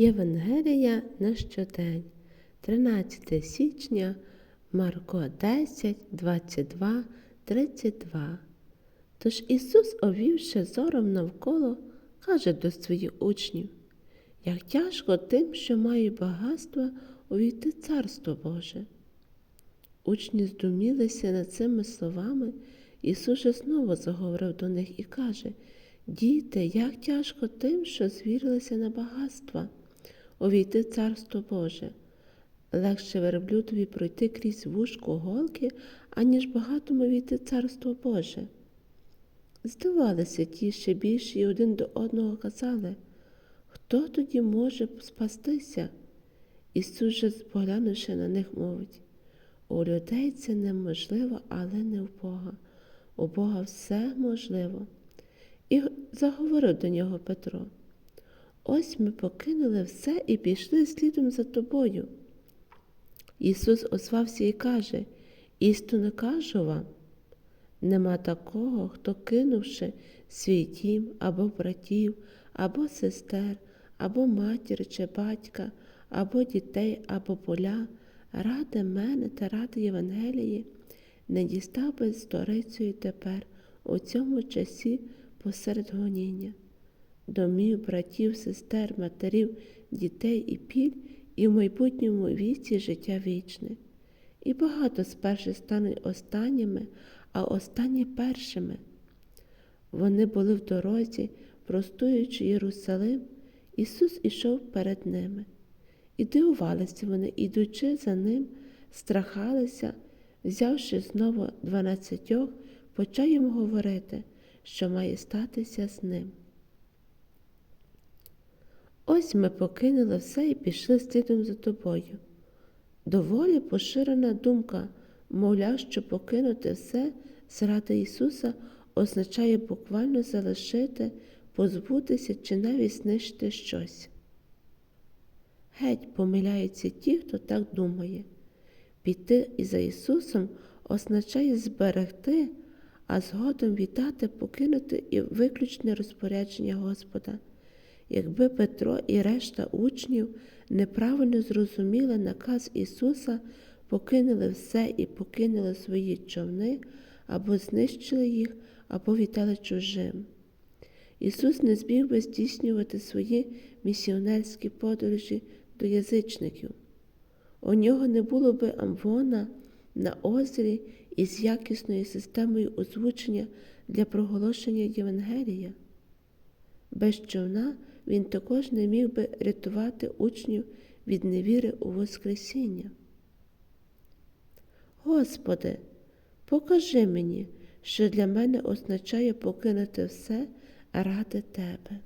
Євангелія на щодень, 13 січня, Марко 10, 22, 32. Тож Ісус, обвівши зором навколо, каже до своїх учнів, як тяжко тим, що мають багатство, увійти Царство Боже. Учні здумілися над цими словами, Ісус же знову заговорив до них і каже, Діти, як тяжко тим, що звірилися на багатства, увійти Царство Боже. Легше верблюдові пройти крізь вушко голки, аніж багатому війти Царство Боже. Здивалися ті ще більше і один до одного казали, хто тоді може спастися? Ісус же, поглянувши на них, мовить, у людей це неможливо, але не в Бога. У Бога все можливо. І заговорив до нього Петро. Ось ми покинули все і пішли слідом за тобою. Ісус озвався і каже, істинно кажу вам, нема такого, хто, кинувши свій дім або братів, або сестер, або матір чи батька, або дітей, або поля, ради мене та ради Євангелії, не дістав би сторицею тепер у цьому часі посеред гоніння. Домів, братів, сестер, матерів, дітей і піль, і в майбутньому віці життя вічне. І багато спершу стануть останніми, а останні першими. Вони були в дорозі, простуючи Єрусалим, Ісус ішов перед ними. І дивувалися вони, ідучи за ним, страхалися, взявши знову дванадцятьох, почав їм говорити, що має статися з ним. Ось ми покинули все і пішли слідом за тобою. Доволі поширена думка, мовляв, що покинути все заради Ісуса означає буквально залишити, позбутися чи навіть знищити щось. Геть помиляються ті, хто так думає. Піти і за Ісусом означає зберегти, а згодом віддати, покинути і виключне розпорядження Господа. Якби Петро і решта учнів неправильно зрозуміли наказ Ісуса, покинули все і покинули свої човни, або знищили їх, або віддали чужим. Ісус не зміг би здійснювати свої місіонерські подорожі до язичників. У нього не було би амвона на озері із якісною системою озвучення для проголошення Євангелія. Без човна він також не міг би рятувати учнів від невіри у Воскресіння. Господи, покажи мені, що для мене означає покинути все ради Тебе.